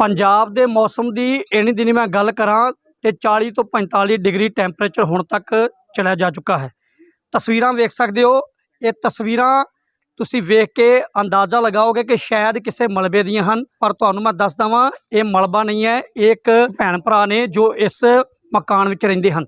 ਪੰਜਾਬ ਦੇ ਮੌਸਮ ਦੀ ਇਨੀ ਦਿਨੀ ਮੈਂ ਗੱਲ ਕਰਾਂ ਤੇ 40 ਤੋਂ 45 ਡਿਗਰੀ ਟੈਂਪਰੇਚਰ ਹੁਣ ਤੱਕ ਚਲਿਆ ਜਾ ਚੁੱਕਾ ਹੈ। ਤਸਵੀਰਾਂ ਵੇਖ ਸਕਦੇ ਹੋ। ਇਹ ਤਸਵੀਰਾਂ ਤੁਸੀਂ ਵੇਖ ਕੇ ਅੰਦਾਜ਼ਾ ਲਗਾਓਗੇ ਕਿ ਸ਼ਾਇਦ ਕਿਸੇ ਮਲਬੇ ਦੀਆਂ ਹਨ, ਪਰ ਤੁਹਾਨੂੰ ਮੈਂ ਦੱਸ ਦਵਾਂ ਇਹ ਮਲਬਾ ਨਹੀਂ ਹੈ, ਇਹ ਇੱਕ ਭੈਣ ਭਰਾ ਨੇ ਜੋ ਇਸ ਮਕਾਨ ਵਿੱਚ ਰਹਿੰਦੇ ਹਨ।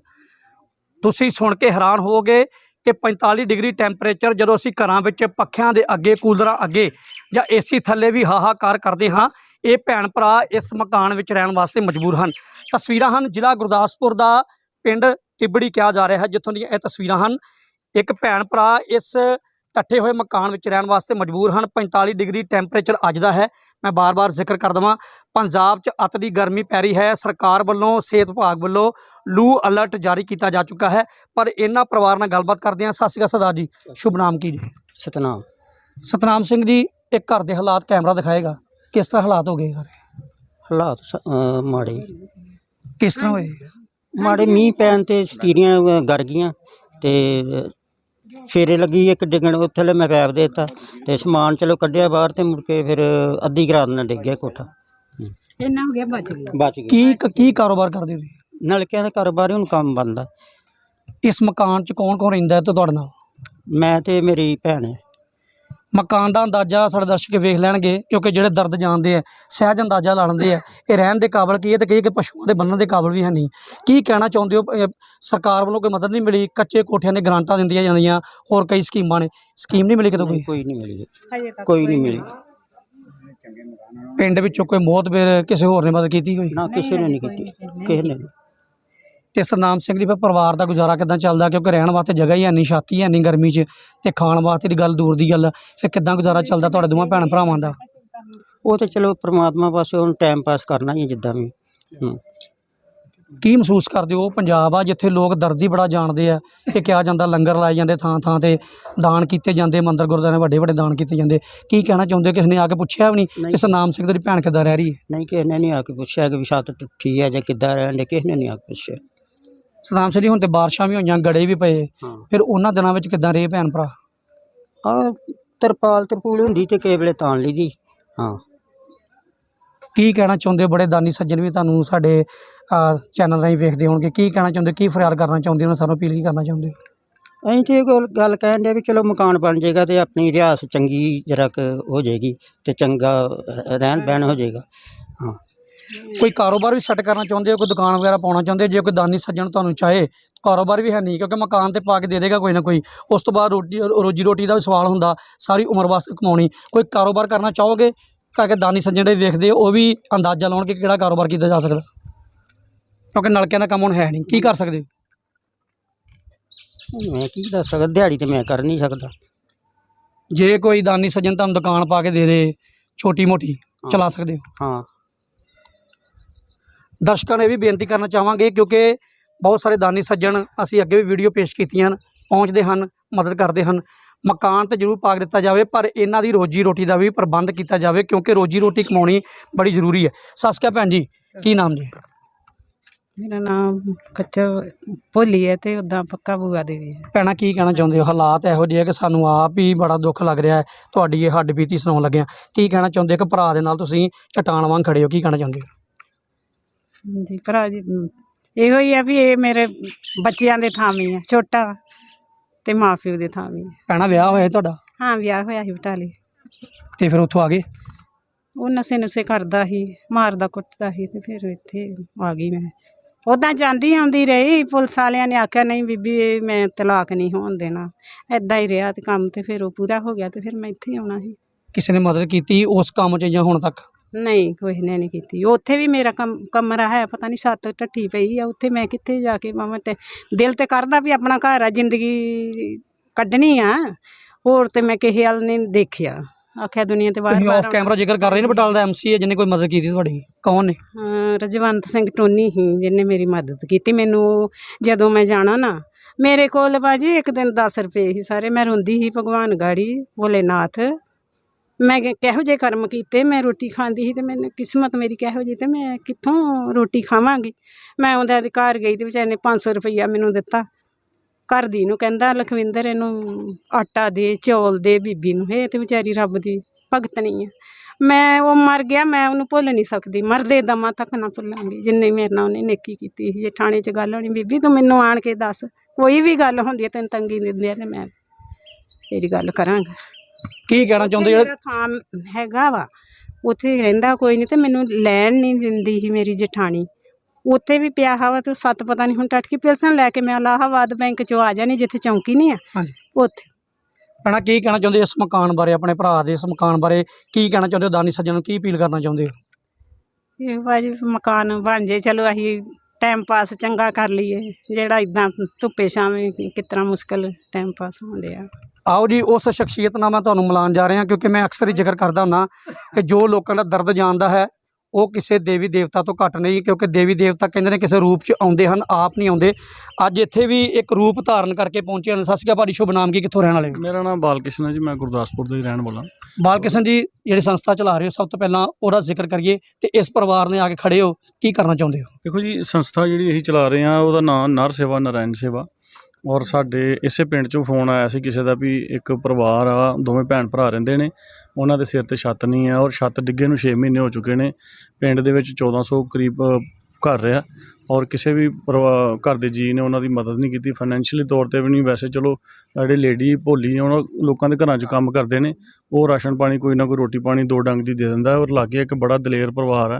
ਤੁਸੀਂ ਸੁਣ ਕੇ ਹੈਰਾਨ ਹੋਵੋਗੇ ਕਿ 45 ਡਿਗਰੀ ਟੈਂਪਰੇਚਰ ਜਦੋਂ ਅਸੀਂ ਘਰਾਂ ਵਿੱਚ ਪੱਖਿਆਂ ਦੇ ਅੱਗੇ, ਕੂਲਰਾਂ ਅੱਗੇ ਜਾਂ ਏਸੀ ਥੱਲੇ ਵੀ ਹਾਹਾਕਾਰ ਕਰਦੇ ਹਾਂ ਇਹ ਭੈਣ ਭਰਾ ਇਸ ਮਕਾਨ ਵਿੱਚ ਰਹਿਣ ਵਾਸਤੇ ਮਜਬੂਰ ਹਨ। ਤਸਵੀਰਾਂ ਹਨ ਜ਼ਿਲ੍ਹਾ ਗੁਰਦਾਸਪੁਰ ਦਾ ਪਿੰਡ ਤਿਬੜੀ ਕਿਹਾ ਜਾ ਰਿਹਾ ਹੈ ਜਿੱਥੋਂ ਦੀਆਂ ਇਹ ਤਸਵੀਰਾਂ ਹਨ। ਇੱਕ ਭੈਣ ਭਰਾ ਇਸ ਟੱਠੇ ਹੋਏ ਮਕਾਨ ਵਿੱਚ ਰਹਿਣ ਵਾਸਤੇ ਮਜਬੂਰ ਹਨ। 45 ਡਿਗਰੀ ਟੈਂਪਰੇਚਰ ਅੱਜ ਦਾ ਹੈ। ਮੈਂ ਬਾਰ-ਬਾਰ ਜ਼ਿਕਰ ਕਰ ਦਵਾਂ ਪੰਜਾਬ 'ਚ ਅਤ ਦੀ ਗਰਮੀ ਪੈ ਰਹੀ ਹੈ। ਸਰਕਾਰ ਵੱਲੋਂ ਸਿਹਤ ਵਿਭਾਗ ਵੱਲੋਂ ਲੂ ਅਲਰਟ ਜਾਰੀ ਕੀਤਾ ਜਾ ਚੁੱਕਾ ਹੈ। ਪਰ ਇਹਨਾਂ ਪਰਿਵਾਰ ਨਾਲ ਗੱਲਬਾਤ ਕਰਦੇ ਹਾਂ। ਸਤਿ ਸ਼੍ਰੀ ਅਕਾਲ ਸਰਦਾਰ ਜੀ। ਸ਼ੁਭ ਨਾਮ ਕੀ ਜੀ? ਸਤਨਾਮ। ਸਤਨਾਮ ਸਿੰਘ ਜੀ ਇੱਕ ਘਰ ਦੇ ਹਾਲਾਤ ਕੈਮਰਾ ਦਿਖਾਏਗਾ। ਕਿਸ ਤਰ੍ਹਾਂ ਹਾਲਾਤ ਹੋ ਗਏ ਘਰ? ਹਾਲਾਤ ਸ- ਅਹ ਮਾੜੇ। ਕਿਸ ਤਰ੍ਹਾਂ ਹੋਏ? ਮਾੜੇ ਮੀਂਹ ਪੈਣ ਤੇ ਸਟੀਰੀਆਂ ਅਹ, ਗਰ ਗਈਆਂ ਤੇ ਫੇਰੇ ਲੱਗੀ ਇੱਕ ਡਿੱਗਣ ਉੱਥੇ ਲੈ ਮੈਂ ਪੈਪ ਦੇ ਦਿੱਤਾ ਤੇ ਸਮਾਨ ਚਲੋ ਕੱਢਿਆ ਬਾਹਰ ਤੇ ਮੁੜ ਕੇ ਫਿਰ ਅੱਧੀ ਰਾਤ ਨਾਲ ਡਿੱਗ ਗਿਆ ਕੋਠਾ। ਇੰਨਾ ਹੋ ਗਿਆ ਬਚ ਗਿਆ। ਬਚ ਗਿਆ। ਕੀ ਕੀ ਕਾਰੋਬਾਰ ਕਰਦੇ ਹੋ ਤੁਸੀਂ? ਨਲਕਿਆਂ ਦਾ ਕਾਰੋਬਾਰ ਹੀ ਹੁਣ ਕੰਮ ਬੰਦਾ ਇਸ ਮਕਾਨ 'ਚ ਕੌਣ ਕੌਣ ਰਹਿੰਦਾ ਹੈ ਤੇ ਤੁਹਾਡੇ ਨਾਲ? ਮੈਂ ਤੇ ਮੇਰੀ ਭੈਣ ਹੈ। ਮਕਾਨ ਦਾ ਅੰਦਾਜ਼ਾ ਸਾਡੇ ਦਰਸ਼ਕ ਵੇਖ ਲੈਣਗੇ ਕਿਉਂਕਿ ਜਿਹੜੇ ਦਰਦ ਜਾਣਦੇ ਆ ਸਹਿਜ ਅੰਦਾਜ਼ਾ ਲਾ ਲੈਂਦੇ ਆ ਇਹ ਰਹਿਣ ਦੇ ਕਾਬਲ ਕੀ ਹੈ ਤੇ ਕਈ ਕਿ ਪਸ਼ੂਆਂ ਦੇ ਬੰਨਣ ਦੇ ਕਾਬਲ ਵੀ ਹੈ ਨਹੀਂ। ਕੀ ਕਹਿਣਾ ਚਾਹੁੰਦੇ ਹੋ? ਸਰਕਾਰ ਵੱਲੋਂ ਕੋਈ ਮਦਦ ਨਹੀਂ ਮਿਲੀ ਕੱਚੇ ਕੋਠਿਆਂ ਦੇ ਗ੍ਰਾਂਟਾਂ ਦਿੰਦੀਆਂ ਜਾਂਦੀਆਂ ਹੋਰ ਕਈ ਸਕੀਮਾਂ ਨੇ ਸਕੀਮ ਨਹੀਂ ਮਿਲੀ ਕਿਤੋਂ ਕੋਈ? ਕੋਈ ਨਹੀਂ ਮਿਲੀ ਕੋਈ ਨਹੀਂ ਮਿਲੀ। ਪਿੰਡ ਵਿੱਚੋਂ ਕੋਈ ਮੋਹਤਬੇਰ ਕਿਸੇ ਹੋਰ ਨੇ ਮਦਦ ਕੀਤੀ ਕੋਈ? ਨਾ ਕਿਸੇ ਨੇ ਨਹੀਂ ਕੀਤੀ। ਕਿਸੇ ਨੇ ਨਹੀਂ। ਤੇ ਸਰਨਾਮ ਸਿੰਘ ਜੀ ਫਿਰ ਪਰਿਵਾਰ ਦਾ ਗੁਜ਼ਾਰਾ ਕਿਦਾਂ ਚੱਲਦਾ? ਕਿਉਂਕਿ ਰਹਿਣ ਵਾਸਤੇ ਜਗ੍ਹਾ ਹੀ ਨਹੀਂ ਛਾਤੀ ਹੈ ਨਹੀਂ ਗਰਮੀ 'ਚ ਤੇ ਖਾਣ ਵਾਸਤੇ ਦੀ ਗੱਲ ਦੂਰ ਦੀ ਗੱਲ। ਫਿਰ ਕਿਦਾਂ ਗੁਜ਼ਾਰਾ ਚੱਲਦਾ ਤੁਹਾਡੇ ਦੋਵਾਂ ਭੈਣ ਭਰਾਵਾਂ ਦਾ? ਉਹ ਤੇ ਚਲੋ ਪ੍ਰਮਾਤਮਾ ਪਾਸੇ ਹੁਣ ਟਾਈਮ ਪਾਸ ਕਰਨਾ ਹੀ ਜਿੱਦਾਂ ਵੀ। ਹੂੰ। ਕੀ ਮਹਿਸੂਸ ਕਰਦੇ ਹੋ? ਉਹ ਪੰਜਾਬ ਆ ਜਿੱਥੇ ਲੋਕ ਦਰਦੀ ਬੜਾ ਜਾਣਦੇ ਆ ਕਿ ਕਿਹਾ ਜਾਂਦਾ ਲੰਗਰ ਲਾਏ ਜਾਂਦੇ ਥਾਂ ਥਾਂ ਤੇ ਦਾਨ ਕੀਤੇ ਜਾਂਦੇ ਮੰਦਰ ਗੁਰਦੁਆਰੇ ਵੱਡੇ ਵੱਡੇ ਦਾਨ ਕੀਤੇ ਜਾਂਦੇ। ਕੀ ਕਹਿਣਾ ਚਾਹੁੰਦੇ ਹੋ? ਕਿਸੇ ਨੇ ਆ ਕੇ ਪੁੱਛਿਆ ਵੀ ਨਹੀਂ? ਨਹੀਂ। ਕਿ ਸਰਨਾਮ ਸਿੰਘ ਤੇਰੀ ਭੈਣ ਕਿੱਦਾਂ ਰਹਿ ਰਹੀ ਹੈ? ਨਹੀਂ ਕਿਸੇ ਨੇ ਨਹੀਂ ਆ ਕੇ ਪੁੱਛਿਆ ਕਿ ਵੀ ਛੱਤ ਟੁੱਟੀ ਹੈ ਜਾਂ ਕਿੱਦਾਂ ਰਹਿਣ ਦੇ ਕਿਸੇ ਨੇ ਨਹੀਂ ਆ ਕੇ ਪੁੱਛਿਆ। ਸਰਨਾਮ ਸਿੰਘ ਜੀ ਹੁਣ ਤੇ ਬਾਰਿਸ਼ਾਂ ਵੀ ਹੋਈਆਂ ਗੜੇ ਵੀ ਪਏ। ਹਾਂ। ਫਿਰ ਉਹਨਾਂ ਦਿਨਾਂ ਵਿੱਚ ਕਿੱਦਾਂ ਰਹੇ ਭੈਣ ਭਰਾ? ਆ ਤਰਪਾਲ ਤਰਪੂਲ ਹੁੰਦੀ ਤੇ ਕਿਸੇ ਵੇਲੇ ਤਾਣ ਲਈ ਦੀ ਹਾਂ। ਕੀ ਕਹਿਣਾ ਚਾਹੁੰਦੇ ਹੋ? ਬੜੇ ਦਾਨੀ ਸੱਜਣ ਵੀ ਤੁਹਾਨੂੰ ਸਾਡੇ ਚੈਨਲ ਰਾਹੀਂ ਵੇਖਦੇ ਹੋਣਗੇ। ਕੀ ਕਹਿਣਾ ਚਾਹੁੰਦੇ ਕੀ ਫਰਿਆਦ ਕਰਨਾ ਚਾਹੁੰਦੇ ਹੋ? ਸਾਨੂੰ ਅਪੀਲ ਕੀ ਕਰਨਾ ਚਾਹੁੰਦੇ ਹੋ? ਅਸੀਂ ਤੇ ਇਹ ਗੱਲ- ਗੱਲ ਕਹਿਣ ਦੇ ਵੀ ਚਲੋ ਮਕਾਨ ਬਣ ਜਾਏਗਾ ਤੇ ਆਪਣੀ ਰਿਆਸ ਚੰਗੀ ਜਰਾ ਕੁ ਹੋ ਜਾਏਗੀ ਤੇ ਚੰਗਾ ਰਹਿਣ ਬਹਿਣ ਹੋ ਜਾਏਗਾ। ਹਾਂ। ਕੋਈ ਕਾਰੋਬਾਰ ਵੀ ਸੈੱਟ ਕਰਨਾ ਚਾਹੁੰਦੇ ਹੋ ਕੋਈ ਦੁਕਾਨ ਵਗੈਰਾ ਪਾਉਣਾ ਚਾਹੁੰਦੇ ਹੋ ਜੇ ਕੋਈ ਦਾਨੀ ਸੱਜਣ ਤੁਹਾਨੂੰ ਚਾਹੇ ਕਾਰੋਬਾਰ ਵੀ ਹੈ ਨਹੀਂ ਕਿਉਂਕਿ ਮਕਾਨ ਤੇ ਪਾ ਕੇ ਦੇ ਦੇਗਾ ਕੋਈ ਨਾ ਕੋਈ। ਉਸ ਤੋਂ ਬਾਅਦ ਰੋਟੀ ਰੋਜੀ ਰੋਟੀ ਦਾ ਵੀ ਸਵਾਲ ਹੁੰਦਾ ਸਾਰੀ ਉਮਰ ਵਾਸਤੇ ਕਮਾਉਣੀ। ਕੋਈ ਕਾਰੋਬਾਰ ਕਰਨਾ ਚਾਹੋਗੇ? ਤਾਂ ਕਿ ਦਾਨੀ ਸੱਜਣ ਜਿਹੜੇ ਵੇਖਦੇ ਉਹ ਵੀ ਅੰਦਾਜ਼ਾ ਲਾਉਣ ਕਿ ਕਿਹੜਾ ਕਾਰੋਬਾਰ ਕੀਤਾ ਜਾ ਸਕਦਾ। ਕਿਉਂਕਿ ਨਲਕਿਆਂ ਦਾ ਕੰਮ ਹੁਣ ਹੈ ਨਹੀਂ। ਕੀ ਕਰ ਸਕਦੇ ਹੋ? ਮੈਂ ਕੀ ਦੱਸ ਸਕਦਾ? ਦਿਹਾੜੀ ਤੇ ਮੈਂ ਕਰ ਨਹੀਂ ਸਕਦਾ। ਜੇ ਕੋਈ ਦਾਨੀ ਸੱਜਣ ਤੁਹਾਨੂੰ ਦੁਕਾਨ ਪਾ ਕੇ ਦੇ ਦੇ ਛੋਟੀ ਮੋਟੀ ਚਲਾ ਸਕਦੇ ਹੋ? ਹਾਂ। ਦਰਸ਼ਕਾਂ ਨੂੰ ਵੀ ਬੇਨਤੀ ਕਰਨਾ ਚਾਹਾਂਗੇ ਕਿਉਂਕਿ ਬਹੁਤ ਸਾਰੇ ਦਾਨੀ ਸੱਜਣ ਅਸੀਂ ਅੱਗੇ ਵੀ ਵੀਡੀਓ ਪੇਸ਼ ਕੀਤੀਆਂ ਹਨ ਪਹੁੰਚਦੇ ਹਨ ਮਦਦ ਕਰਦੇ ਹਨ। ਮਕਾਨ ਤੇ ਜ਼ਰੂਰ ਪਾ ਦਿੱਤਾ ਜਾਵੇ ਪਰ ਇਹਨਾਂ ਦੀ ਰੋਜੀ ਰੋਟੀ ਦਾ ਵੀ ਪ੍ਰਬੰਧ ਕੀਤਾ ਜਾਵੇ ਕਿਉਂਕਿ ਰੋਜੀ ਰੋਟੀ ਕਮਾਉਣੀ ਬੜੀ ਜ਼ਰੂਰੀ ਹੈ। ਅਕਾਲ ਭੈਣ ਜੀ ਕੀ ਨਾਮ ਜੀ? ਮੇਰਾ ਨਾਮ ਕੱਚਾ ਭੋਲੀ ਹੈ ਤੇ ਉਦਾਂ ਪੱਕਾ ਬੂਆ ਦੇਵੀ ਹੈ। ਭੈਣਾ ਕੀ ਕਹਿਣਾ ਚਾਹੁੰਦੇ ਹੋ? ਹਾਲਾਤ ਇਹੋ ਜਿਹੇ ਆ ਕਿ ਸਾਨੂੰ ਆਪ ਹੀ ਬੜਾ ਦੁੱਖ ਲੱਗ ਰਿਹਾ ਹੈ। ਤੁਹਾਡੀ ਇਹ ਹੱਡ ਬੀਤੀ ਸੁਣਾਉਣ ਲੱਗਿਆ। ਕੀ ਕਹਿਣਾ ਚਾਹੁੰਦੇ ਹੋ? ਕਿ ਭਰਾ ਦੇ ਨਾਲ ਤੁਸੀਂ ਚਟਾਨ ਵਾਂਗ ਖੜੇ ਹੋ ਕੀ ਕਹਿਣਾ ਚਾਹੁੰਦੇ ਹੋ? ਜੀ ਭਰਾ ਜੀ ਇਹੋ ਹੀ ਆ ਵੀ ਇਹ ਮੇਰੇ ਬੱਚਿਆਂ ਦੇ ਥਾਮੀ ਆ ਛੋਟਾ ਵਾ ਤੇ ਮਾਪਿਓ ਦੇ ਆ। ਭੈਣਾ ਵਿਆਹ ਹੋਇਆ ਤੁਹਾਡਾ? ਹਾਂ ਵਿਆਹ ਹੋਇਆ ਸੀ ਬਟਾਲੇ। ਤੇ ਫਿਰ ਉੱਥੋਂ ਆ ਗਏ? ਉਹ ਨਸ਼ੇ ਨੁਸੇ ਕਰਦਾ ਸੀ ਮਾਰਦਾ ਕੁੱਟਦਾ ਸੀ ਤੇ ਫਿਰ ਇੱਥੇ ਆ ਗਈ ਮੈਂ। ਉਦਾਂ ਜਾਂਦੀ ਆਉਂਦੀ ਰਹੀ ਪੁਲਿਸ ਵਾਲਿਆਂ ਨੇ ਆਖਿਆ ਨਹੀਂ ਬੀਬੀ ਇਹ ਮੈਂ ਤਲਾਕ ਨਹੀਂ ਹੋਣ ਦੇਣਾ। ਐਦਾਂ ਹੀ ਰਿਹਾ ਤੇ ਕੰਮ ਤੇ ਫਿਰ ਉਹ ਪੂਰਾ ਹੋ ਗਿਆ ਤੇ ਫਿਰ ਮੈਂ ਇੱਥੇ ਹੀ ਆਉਣਾ ਸੀ। ਕਿਸੇ ਨੇ ਮਦਦ ਕੀਤੀ ਉਸ ਕੰਮ 'ਚ ਜਾਂ ਹੁਣ ਤੱਕ? ਨਹੀਂ ਕੋਈ ਨੇ ਨਹੀਂ ਕੀਤੀ। ਉੱਥੇ ਵੀ ਮੇਰਾ ਕਮ ਕਮਰਾ ਹੈ ਪਤਾ ਨਹੀਂ ਛੱਤ ਢੱਠੀ ਪਈ ਆ ਉੱਥੇ ਮੈਂ ਕਿੱਥੇ ਜਾ ਕੇ ਮਾਮਾ ਤੇ ਦਿਲ ਤੇ ਕਰਦਾ ਵੀ ਆਪਣਾ ਘਰ ਆ ਜ਼ਿੰਦਗੀ ਕੱਢਣੀ ਆ। ਹੋਰ ਤੇ ਮੈਂ ਕਿਸੇ ਹਾਲ ਨਹੀਂ ਦੇਖਿਆ। ਆਖਿਆ ਦੁਨੀਆ ਤੇ ਬਾਹਰ ਤੁਸੀਂ ਆਫ ਬਾਹਰ ਕੈਮਰਾ ਜ਼ਿਕਰ ਕਰ ਰਹੇ ਨੇ ਬਟਾਲ ਦਾ ਐਮਸੀ ਹੈ ਜਿਹਨੇ ਕੋਈ ਮਦਦ ਕੀਤੀ ਤੁਹਾਡੀ ਕੌਣ ਨੇ? ਹਾਂ, ਰਜਵੰਤ ਸਿੰਘ ਟੋਨੀ ਹੀ ਜਿਹਨੇ ਮੇਰੀ ਮਦਦ ਕੀਤੀ। ਮੈਨੂੰ ਜਦੋਂ ਮੈਂ ਜਾਣਾ ਨਾ ਮੇਰੇ ਕੋਲ ਬਾਜੀ ਇੱਕ ਦਿਨ 10 ਰੁਪਏ ਹੀ ਸਾਰੇ ਮੈਂ ਰੋਂਦੀ ਸੀ ਭਗਵਾਨ ਗਾੜੀ ਭੋਲੇਨਾਥ। ਮੈਂ ਕਿ- ਕਿਹੋ ਜਿਹੇ ਕਰਮ ਕੀਤੇ, ਮੈਂ ਰੋਟੀ ਖਾਂਦੀ ਸੀ ਤੇ ਮੈਨੂੰ ਕਿਸਮਤ ਮੇਰੀ ਕਿਹੋ ਜਿਹੀ ਤੇ ਮੈਂ ਕਿੱਥੋਂ ਰੋਟੀ ਖਾਵਾਂਗੀ? ਮੈਂ ਉਹਦੇ ਦੇ ਘਰ ਗਈ ਤੇ ਵਿਚਾਰੇ ਨੇ 500 ਰੁਪਈਆ ਮੈਨੂੰ ਦਿੱਤਾ। ਘਰ ਦੀ ਨੂੰ ਕਹਿੰਦਾ, ਲਖਵਿੰਦਰ, ਇਹਨੂੰ ਆਟਾ ਦੇ, ਚੌਲ ਦੇ, ਬੀਬੀ ਨੂੰ। ਇਹ ਤੇ ਵਿਚਾਰੀ ਰੱਬ ਦੀ ਭਗਤ ਨਹੀਂ ਆ। ਮੈਂ ਉਹ ਮਰ ਗਿਆ, ਮੈਂ ਉਹਨੂੰ ਭੁੱਲ ਨਹੀਂ ਸਕਦੀ। ਮਰਦੇ ਦਮਾਂ ਤੱਕ ਨਾ ਭੁੱਲਾਂਗੀ। ਜਿੰਨੀ ਮੇਰੇ ਨਾਲ ਉਹਨੇ ਨੇਕੀ ਕੀਤੀ ਸੀ, ਜੇ ਥਾਣੇ 'ਚ ਗੱਲ ਹੋਣੀ, ਬੀਬੀ ਤੂੰ ਮੈਨੂੰ ਆਣ ਕੇ ਦੱਸ। ਕੋਈ ਵੀ ਗੱਲ ਹੁੰਦੀ ਹੈ ਤੈਨੂੰ ਤੰਗੀ ਦਿੰਦੇ ਆ ਤੇ ਮੈਂ ਤੇਰੀ ਗੱਲ ਕਰਾਂਗਾ। ਕੀ ਕਹਿਣਾ ਚਾਹੁੰਦੇ ਜਿਹੜੇ ਮੇਰਾ ਥਾਂ ਹੈਗਾ ਵਾ। ਉੱਥੇ ਰਹਿੰਦਾ ਕੋਈ ਨਹੀਂ ਤੇ ਮੈਨੂੰ ਲੈਣ ਨਹੀਂ ਦਿੰਦੀ ਸੀ ਮੇਰੀ ਜਠਾਣੀ। ਉੱਥੇ ਵੀ ਪਿਆ ਹਵਾ ਤੇ ਸੱਤ ਪਤਾ ਨਹੀਂ ਹੁਣ ਟੱਟ ਕੇ ਪਿਲਸਨ ਲੈ ਕੇ ਮੈਂ ਇਲਾਹਾਬਾਦ ਬੈਂਕ ਚੋਂ ਆ ਜਾਣੀ ਜਿੱਥੇ ਚੌਂਕੀ ਨਹੀਂ ਆ। ਹਾਂਜੀ। ਉੱਥੇ। ਭੈਣਾ ਕੀ ਕਹਿਣਾ ਚਾਹੁੰਦੇ ਇਸ ਮਕਾਨ ਬਾਰੇ ਆਪਣੇ ਭਰਾ ਦੇ ਇਸ ਮਕਾਨ ਬਾਰੇ? ਕੀ ਕਹਿਣਾ ਚਾਹੁੰਦੇ ਹੋ ਦਾਨੀ ਸੱਜਣ ਨੂੰ? ਕੀ ਅਪੀਲ ਕਰਨਾ ਚਾਹੁੰਦੇ ਹੋ? ਇਹ ਬਾਜੀ ਮਕਾਨ ਬਣ ਜੇ ਚਲੋ ਅਸੀਂ ਟਾਈਮ ਪਾਸ ਚੰਗਾ ਕਰ ਲਈਏ, ਜਿਹੜਾ ਇਦਾਂ ਧੁੱਪੇ ਛਾਵੇਂ ਕਿਸ ਤਰ੍ਹਾਂ ਮੁਸ਼ਕਲ ਟਾਈਮ ਪਾਸ ਹੁੰਦੇ ਆ। ਆਓ ਜੀ, ਉਸ ਸ਼ਖਸੀਅਤ ਨਾਲ ਮੈਂ ਤੁਹਾਨੂੰ ਮਿਲਾਉਣ ਜਾ ਰਿਹਾ ਕਿਉਂਕਿ ਮੈਂ ਅਕਸਰ ਹੀ ਜ਼ਿਕਰ ਕਰਦਾ ਹੁੰਦਾ ਕਿ ਜੋ ਲੋਕਾਂ ਦਾ ਦਰਦ ਜਾਣਦਾ ਹੈ ਉਹ ਕਿਸੇ ਦੇਵੀ ਦੇਵਤਾ ਤੋਂ ਘੱਟ ਨਹੀਂ ਕਿਉਂਕਿ ਦੇਵੀ ਦੇਵਤਾ ਕਹਿੰਦੇ ਨੇ ਕਿਸੇ ਰੂਪ 'ਚ ਆਉਂਦੇ ਹਨ ਆਪ ਨਹੀਂ ਆਉਂਦੇ। ਅੱਜ ਇੱਥੇ ਵੀ ਇੱਕ ਰੂਪ ਧਾਰਨ ਕਰਕੇ ਪਹੁੰਚੇ ਹਨ। ਸਤਿ ਸ਼੍ਰੀ ਅਕਾਲ ਭਾਜੀ ਸ਼ੁਭ ਨਾਮ ਕੀ? ਕਿੱਥੋਂ ਰਹਿਣ ਵਾਲੇ ਹੋ? ਮੇਰਾ ਨਾਮ ਬਾਲਕ੍ਰਿਸ਼ਨ ਹੈ ਜੀ ਮੈਂ ਗੁਰਦਾਸਪੁਰ ਦਾ ਹੀ ਰਹਿਣ ਵਾਲਾ। ਬਾਲ ਕਿਸ਼ਨ ਜੀ ਜਿਹੜੀ ਸੰਸਥਾ ਚਲਾ ਰਹੇ ਹੋ ਸਭ ਤੋਂ ਪਹਿਲਾਂ ਉਹਦਾ ਜ਼ਿਕਰ ਕਰੀਏ ਤੇ ਇਸ ਪਰਿਵਾਰ ਨੇ ਆ ਕੇ ਖੜੇ ਹੋ। ਕੀ ਕਰਨਾ ਚਾਹੁੰਦੇ ਹੋ? ਦੇਖੋ ਜੀ ਸੰਸਥਾ ਜਿਹੜੀ ਅਸੀਂ ਚਲਾ ਰਹੇ ਹਾਂ ਉਹਦਾ ਨਾਮ ਨਰ ਸੇਵਾ ਨਾਰਾਇਣ ਸੇਵਾ। ਔਰ ਸਾਡੇ ਇਸੇ ਪਿੰਡ ਚੋਂ ਫੋਨ ਆਇਆ ਸੀ ਕਿਸੇ ਦਾ ਵੀ ਇੱਕ ਪਰਿਵਾਰ ਆ, ਦੋਵੇਂ ਭੈਣ ਭਰਾ ਰਹਿੰਦੇ ਨੇ। ਉਹਨਾਂ ਦੇ ਸਿਰ ਤੇ ਛੱਤ ਨਹੀਂ ਹੈ ਔਰ ਛੱਤ ਡਿੱਗੇ ਨੂੰ 6 ਮਹੀਨੇ ਹੋ ਚੁੱਕੇ ਨੇ। ਪਿੰਡ ਦੇ ਵਿੱਚ 1400 ਕਰੀਬ ਘਰ ਰਿਹਾ ਔਰ ਕਿਸੇ ਵੀ ਪਰਿਵਾ- ਘਰ ਦੇ ਜੀ ਨੇ ਉਹਨਾਂ ਦੀ ਮਦਦ ਨਹੀਂ ਕੀਤੀ। ਫਾਈਨੈਂਸ਼ੀਅਲੀ ਤੌਰ ਤੇ ਵੀ ਨਹੀਂ, ਵੈਸੇ ਚਲੋ ਜਿਹੜੇ ਲੇਡੀ ਭੋਲੀ ਉਹਨਾਂ ਲੋਕਾਂ ਦੇ ਘਰਾਂ 'ਚ ਕੰਮ ਕਰਦੇ ਨੇ। ਉਹ ਰਾਸ਼ਨ ਪਾਣੀ ਕੋਈ ਨਾ ਕੋਈ ਰੋਟੀ ਪਾਣੀ ਦੋ ਡੰਗ ਦੀ ਦੇ ਦਿੰਦਾ ਔਰ ਲਾਗੇ ਇੱਕ ਬੜਾ ਦਲੇਰ ਪਰਿਵਾਰ ਹੈ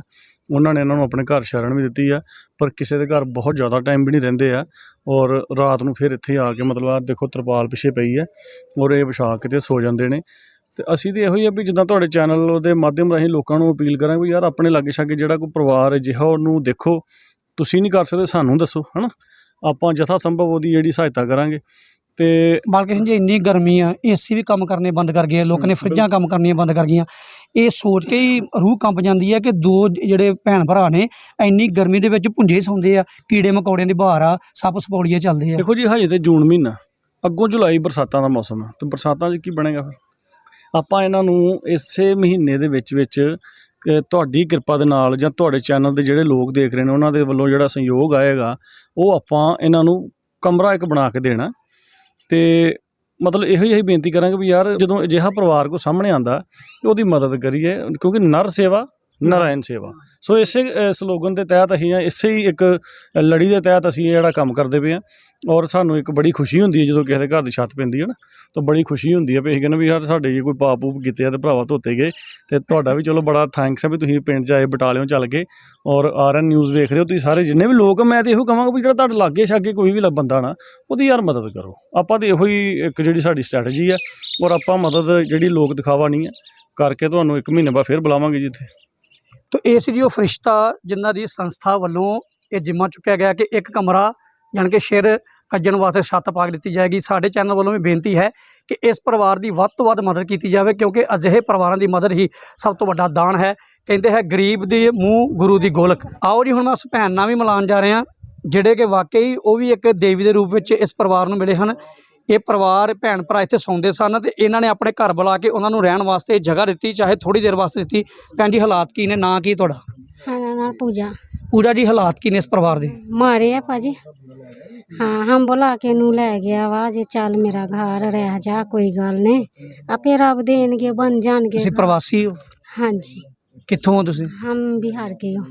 ਉਹਨਾਂ ਨੇ ਇਹਨਾਂ ਨੂੰ ਆਪਣੇ ਘਰ ਸ਼ਰਨ ਵੀ ਦਿੱਤੀ ਆ, ਪਰ ਕਿਸੇ ਦੇ ਘਰ ਬਹੁਤ ਜ਼ਿਆਦਾ ਟਾਈਮ ਵੀ ਨਹੀਂ ਰਹਿੰਦੇ ਆ ਔਰ ਰਾਤ ਨੂੰ ਫਿਰ ਇੱਥੇ ਆ ਕੇ ਮਤਲਬ ਆ ਦੇਖੋ ਤਰਪਾਲ ਪਿੱਛੇ ਪਈ ਹੈ ਔਰ ਇਹ ਵਿਛਾ ਕੇ ਤੇ ਸੋ ਜਾਂਦੇ ਨੇ। ਤੇ ਅਸੀਂ ਤੇ ਇਹੋ ਹੀ ਆ ਵੀ ਜਿੱਦਾਂ ਤੁਹਾਡੇ ਚੈਨਲ ਦੇ ਮਾਧਿਅਮ ਰਾਹੀਂ ਲੋਕਾਂ ਨੂੰ ਅਪੀਲ ਕਰਾਂਗੇ ਵੀ ਯਾਰ ਆਪਣੇ ਲਾਗੇ ਛਾਗੇ ਜਿਹੜਾ ਕੋਈ ਪਰਿਵਾਰ ਅਜਿਹਾ ਉਹਨੂੰ ਦੇਖੋ, ਤੁਸੀਂ ਨਹੀਂ ਕਰ ਸਕਦੇ ਸਾਨੂੰ ਦੱਸੋ, ਹਨਾ? ਆਪਾਂ ਜਥਾ ਸੰਭਵ ਉਹਦੀ ਜਿਹੜੀ ਸਹਾਇਤਾ ਕਰਾਂਗੇ। ਤੇ ਬਾਲ ਕਿਸ਼ਨ ਜੀ ਇੰਨੀ ਗਰਮੀ ਆ ਏਸੀ ਵੀ ਕੰਮ ਕਰਨੇ ਬੰਦ ਕਰ ਗਏ ਲੋਕਾਂ ਨੇ ਫਰਿੱਜਾਂ ਕੰਮ ਕਰਨੀਆਂ ਬੰਦ ਕਰ ਗਈਆਂ। ਇਹ ਸੋਚ ਕੇ ਹੀ ਰੂਹ ਕੰਬ ਜਾਂਦੀ ਹੈ ਕਿ ਦੋ ਜਿਹੜੇ ਭੈਣ ਭਰਾ ਨੇ ਇੰਨੀ ਗਰਮੀ ਦੇ ਵਿੱਚ ਭੁੰਜੇ ਸੌਂਦੇ ਆ ਕੀੜੇ ਮਕੌੜਿਆਂ ਦੀ ਬਹਾਰ ਆ ਸੱਪ ਸਪੌੜੀਏ ਚੱਲਦੇ ਆ। ਦੇਖੋ ਜੀ ਹਜੇ ਤੇ ਜੂਨ ਮਹੀਨਾ ਅੱਗੋਂ ਜੁਲਾਈ ਬਰਸਾਤਾਂ ਦਾ ਮੌਸਮ ਹੈ ਤੇ ਬਰਸਾਤਾਂ 'ਚ ਕੀ ਬਣੇਗਾ ਫਿਰ? ਆਪਾਂ ਇਹਨਾਂ ਨੂੰ ਇਸੇ ਮਹੀਨੇ ਦੇ ਵਿੱਚ ਵਿੱਚ ਕਿ ਤੁਹਾਡੀ ਕਿਰਪਾ ਦੇ ਨਾਲ ਜਾਂ ਤੁਹਾਡੇ ਚੈਨਲ ਦੇ ਜਿਹੜੇ ਲੋਕ ਦੇਖ ਰਹੇ ਨੇ ਉਹਨਾਂ ਦੇ ਵੱਲੋਂ ਜਿਹੜਾ ਸਹਿਯੋਗ ਆਏਗਾ ਉਹ ਆਪਾਂ ਇਹਨਾਂ ਨੂੰ ਕਮਰਾ ਇੱਕ ਬਣਾ ਕੇ ਦੇਣਾ। ਤੇ ਮਤਲਬ ਇਹੋ ਹੀ ਅਸੀਂ ਬੇਨਤੀ ਕਰਾਂਗੇ ਵੀ ਯਾਰ ਜਦੋਂ ਅਜਿਹਾ ਪਰਿਵਾਰ ਕੋ ਸਾਹਮਣੇ ਆਂਦਾ ਉਹਦੀ ਮਦਦ ਕਰੀਏ, ਕਿਉਂਕਿ ਨਰ ਸੇਵਾ, ਨਾਰਾਇਣ ਸੇਵਾ। ਸੋ ਇਸੇ ਸਲੋਗਨ ਦੇ ਤਹਿਤ ਅਸੀਂ ਇਸੇ ਹੀ ਇੱਕ ਲੜੀ ਦੇ ਤਹਿਤ ਅਸੀਂ ਇਹ ਜਿਹੜਾ ਕੰਮ ਕਰਦੇ ਪਏ ਹਾਂ ਔਰ ਸਾਨੂੰ ਇੱਕ ਬੜੀ ਖੁਸ਼ੀ ਹੁੰਦੀ ਹੈ ਜਦੋਂ ਕਿਸੇ ਦੇ ਘਰ ਦੀ ਛੱਤ ਪੈਂਦੀ ਹੈ ਨਾ, ਤਾਂ ਬੜੀ ਖੁਸ਼ੀ ਹੁੰਦੀ ਹੈ ਵੀ ਅਸੀਂ ਕਹਿੰਦੇ ਵੀ ਯਾਰ ਸਾਡੇ ਜੇ ਕੋਈ ਪਾਪ ਪੂਪ ਕੀਤੇ ਆ ਤੇ ਭਰਾਵਾ ਧੋਤੇ ਗਏ, ਤੇ ਤੁਹਾਡਾ ਵੀ ਚਲੋ ਬੜਾ ਥੈਂਕਸ ਹੈ ਵੀ ਤੁਸੀਂ ਪਿੰਡ 'ਚ ਆਏ, ਬਟਾਲਿਓਂ ਚੱਲ ਗਏ ਔਰ ਆਰਐਨ ਨਿਊਜ਼ ਵੇਖ ਰਹੇ ਹੋ ਤੁਸੀਂ ਸਾਰੇ, ਜਿੰਨੇ ਵੀ ਲੋਕ ਮੈਂ ਤੇ ਇਹੋ ਕਹਾਂਗਾ ਵੀ ਜਿਹੜਾ ਤੁਹਾਡੇ ਲਾਗੇ ਛਾਗੇ ਕੋਈ ਵੀ ਲ- ਬੰਦਾ ਨਾ, ਉਹਦੀ ਯਾਰ ਮਦਦ ਕਰੋ। ਆਪਾਂ ਤੇ ਇਹੋ ਹੀ ਇੱਕ ਜਿਹੜੀ ਸਾਡੀ ਸਟ੍ਰੈਟਜੀ ਹੈ ਔਰ ਆਪਾਂ ਮਦਦ ਜਿਹੜੀ ਲੋਕ ਦਿਖਾਵਾ ਨਹੀਂ ਹੈ, ਕਰਕੇ ਤੁਹਾਨੂੰ ਇੱਕ ਮਹੀਨੇ ਬਾਅਦ ਫਿਰ ਬੁਲਾਵਾਂਗੇ ਜੀ ਇੱਥੇ। ਤੋ ਇਹ ਸੀ ਜੀ ਉਹ ਫਰਿਸ਼ਤਾ ਜਿਨ੍ਹਾਂ ਦੀ ਸੰਸਥਾ ਵੱਲੋਂ ਇਹ ਜਿੰਮਾ ਚੁੱਕਿਆ ਗਿਆ ਕਿ ਇੱਕ ਕਮਰਾ ਜਾਨ ਕਿ ਸ਼ੇਰ ਕੱਜਣ ਵਾਸਤੇ ਛੱਤ ਪਾ ਦਿੱਤੀ ਜਾਏਗੀ। ਸਾਡੇ ਚੈਨਲ ਵੱਲੋਂ ਵੀ ਬੇਨਤੀ ਹੈ ਕਿ ਇਸ ਪਰਿਵਾਰ ਦੀ ਵੱਧ ਤੋਂ ਵੱਧ ਮਦਦ ਕੀਤੀ ਜਾਵੇ ਕਿਉਂਕਿ ਅਜਿਹੇ ਪਰਿਵਾਰਾਂ ਦੀ ਮਦਦ ਹੀ ਸਭ ਤੋਂ ਵੱਡਾ ਦਾਨ ਹੈ। ਕਹਿੰਦੇ ਹੈ ਗਰੀਬ ਦੀ ਮੂੰਹ ਗੁਰੂ ਦੀ ਗੋਲਕ। ਆਓ ਜੀ ਹੁਣ ਮੈਂ ਉਸ ਭੈਣ ਨਾਲ ਵੀ ਮਿਲਾਉਣ ਜਾ ਰਿਹਾ ਜਿਹੜੇ ਕਿ ਵਾਕਈ ਉਹ ਵੀ ਇੱਕ ਦੇਵੀ ਦੇ ਰੂਪ ਵਿੱਚ ਇਸ ਪਰਿਵਾਰ ਨੂੰ ਮਿਲੇ ਹਨ। ਇਹ ਪਰਿਵਾਰ ਭੈਣ ਭਰਾ ਇੱਥੇ ਸੌਂਦੇ ਸਨ ਤੇ ਇਹਨਾਂ ਨੇ ਆਪਣੇ ਘਰ ਬੁਲਾ ਕੇ ਉਹਨਾਂ ਨੂੰ ਰਹਿਣ ਵਾਸਤੇ ਜਗ੍ਹਾ ਦਿੱਤੀ ਚਾਹੇ ਥੋੜੀ ਦੇਰ ਵਾਸਤੇ ਦਿੱਤੀ। ਭੈਣ ਜੀ ਹਾਲਾਤ ਕੀ ਨੇ? ਨਾ ਕੀ ਤੁਹਾਡਾ? ਹਾਂ ਨਾ ਪੂਜਾ। ਪੂਰਾ ਜੀ ਹਾਲਾਤ ਕੀ ਨੇ ਇਸ ਪਰਿਵਾਰ ਦੇ? ਮਾਰੇ ਆ ਭਾਜੀ। हाँ हम बोला के नू लै गया वा जे चल मेरा घर रह जा कोई गल नहीं आपे रब देनगे बन जाएंगे ਤੁਸੀਂ ਪ੍ਰਵਾਸੀ ਹੋ हाँ जी ਕਿੱਥੋਂ ਹੋ ਤੁਸੀਂ हम बिहार के हो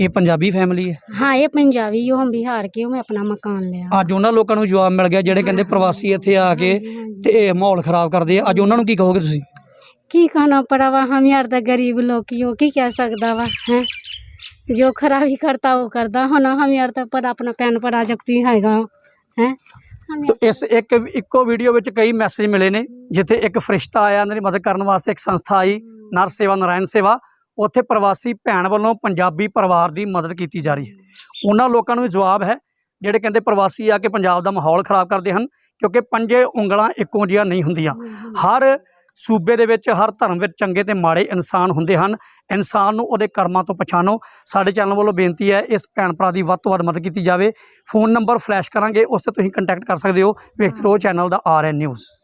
ਇਹ ਪੰਜਾਬੀ ਫੈਮਿਲੀ ਹੈ हाँ ये पंजाबी हो हम बिहार के हो मैं अपना मकान लिया ਅੱਜ ਉਹਨਾਂ ਲੋਕਾਂ ਨੂੰ ਜਵਾਬ ਮਿਲ ਗਿਆ ਜਿਹੜੇ ਕਹਿੰਦੇ ਪ੍ਰਵਾਸੀ ਇੱਥੇ ਆ ਕੇ हाँ जी ਤੇ ਇਹ ਮਾਹੌਲ ਖਰਾਬ ਕਰਦੇ ਆ ਅੱਜ ਉਹਨਾਂ ਨੂੰ ਕੀ ਕਹੋਗੇ ਤੁਸੀਂ की कहना पड़ा वा हम यार दा गरीब लोग की हो की कह सकदा वा हैं जो खराबी करता वो करदा होना हम यार तो पर अपना पैन पर आ जगती हैगा हैं हम ਤੋ ਇਸ ਇੱਕ ਇੱਕੋ ਵੀਡੀਓ ਵਿੱਚ ਕਈ ਮੈਸੇਜ ਮਿਲੇ ਨੇ ਜਿੱਥੇ ਇੱਕ ਫਰਿਸ਼ਤਾ ਆਇਆ ਉਹਨਾਂ ਦੀ ਮਦਦ ਕਰਨ ਵਾਸਤੇ ਇੱਕ ਸੰਸਥਾ ਆਈ ਨਰ ਸੇਵਾ ਨਾਰਾਇਣ ਸੇਵਾ ਉੱਥੇ ਪ੍ਰਵਾਸੀ ਭੈਣ ਵੱਲੋਂ ਪੰਜਾਬੀ ਪਰਿਵਾਰ ਦੀ ਮਦਦ ਕੀਤੀ ਜਾ ਰਹੀ ਹੈ ਉਹਨਾਂ ਲੋਕਾਂ ਨੂੰ ਵੀ ਜਵਾਬ ਹੈ ਜਿਹੜੇ ਕਹਿੰਦੇ ਪ੍ਰਵਾਸੀ ਆ ਕੇ ਪੰਜਾਬ ਦਾ ਮਾਹੌਲ ਖਰਾਬ ਕਰਦੇ ਹਨ ਕਿਉਂਕਿ ਪੰਜੇ ਉਂਗਲਾਂ ਇੱਕੋ ਜਿਹੀਆਂ ਨਹੀਂ ਹੁੰਦੀਆਂ ਹਰ ਸੂਬੇ ਦੇ ਵਿੱਚ ਹਰ ਧਰਮ ਵਿੱਚ ਚੰਗੇ ਤੇ ਮਾੜੇ ਇਨਸਾਨ ਹੁੰਦੇ ਹਨ। ਇਨਸਾਨ ਨੂੰ ਉਹਦੇ ਕਰਮਾਂ ਤੋਂ ਪਛਾਣੋ। ਸਾਡੇ ਚੈਨਲ ਵੱਲੋਂ ਬੇਨਤੀ ਹੈ, ਇਸ ਭੈਣ ਭਰਾ ਦੀ ਵੱਧ ਤੋਂ ਵੱਧ ਮਦਦ ਕੀਤੀ ਜਾਵੇ। ਫੋਨ ਨੰਬਰ ਫਲੈਸ਼ ਕਰਾਂਗੇ, ਉਸ ਤੇ ਤੁਸੀਂ ਕੰਟੈਕਟ ਕਰ ਸਕਦੇ ਹੋ। ਵੇਖਦੇ ਰਹੋ, ਚੈਨਲ ਦਾ ਆਰ ਐਨ ਨਿਊਜ਼।